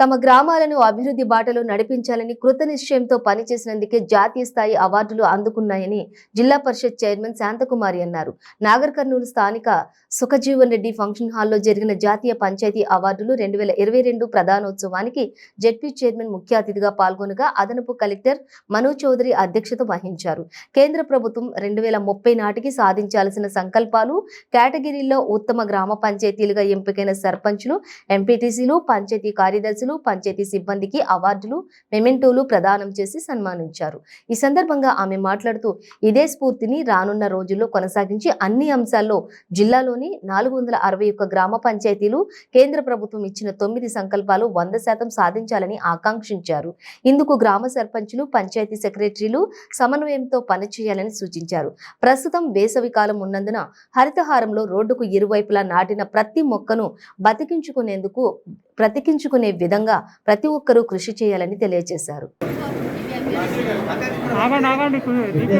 తమ గ్రామాలను అభివృద్ధి బాటలో నడిపించాలని కృతనిశ్చయంతో పనిచేసినందుకే జాతీయ స్థాయి అవార్డులు అందుకున్నాయని జిల్లా పరిషత్ చైర్మన్ శాంతకుమారి అన్నారు. నాగర్ కర్నూలు స్థానిక సుఖజీవన్ రెడ్డి ఫంక్షన్ హాల్లో జరిగిన జాతీయ పంచాయతీ అవార్డులు రెండు వేల ఇరవై రెండు ప్రధానోత్సవానికి జెడ్పీ చైర్మన్ ముఖ్య అతిథిగా పాల్గొనగా అదనపు కలెక్టర్ మనోజ్ చౌదరి అధ్యక్షత వహించారు. కేంద్ర ప్రభుత్వం రెండు వేల ముప్పై నాటికి సాధించాల్సిన సంకల్పాలు కేటగిరీల్లో ఉత్తమ గ్రామ పంచాయతీలుగా ఎంపికైన సర్పంచులు ఎంపీటీసీలు పంచాయతీ కార్యదర్శులు పంచాయతీ సిబ్బందికి అవార్డులు మెమెంటోలు ప్రదానం చేసి సన్మానించారు. ఈ సందర్భంగా ఆమె మాట్లాడుతూ ఇదే స్ఫూర్తిని రానున్న రోజుల్లో కొనసాగించి అన్ని అంశాల్లో జిల్లాలోని నాలుగు వందల అరవై ఒక్క గ్రామ పంచాయతీలు కేంద్ర ప్రభుత్వం ఇచ్చిన తొమ్మిది సంకల్పాలు వంద శాతం సాధించాలని ఆకాంక్షించారు. ఇందుకు గ్రామ సర్పంచులు పంచాయతీ సెక్రటరీలు సమన్వయంతో పనిచేయాలని సూచించారు. ప్రస్తుతం వేసవి కాలం ఉన్నందున హరితహారంలో రోడ్డుకు ఇరువైపులా నాటిన ప్రతి మొక్కను బతికించుకునేందుకు బ్రతికించుకునే విధంగా ప్రతి ఒక్కరూ కృషి చేయాలని తెలియజేశారు. ఆగండి ఆగండి కొంచెం విద్య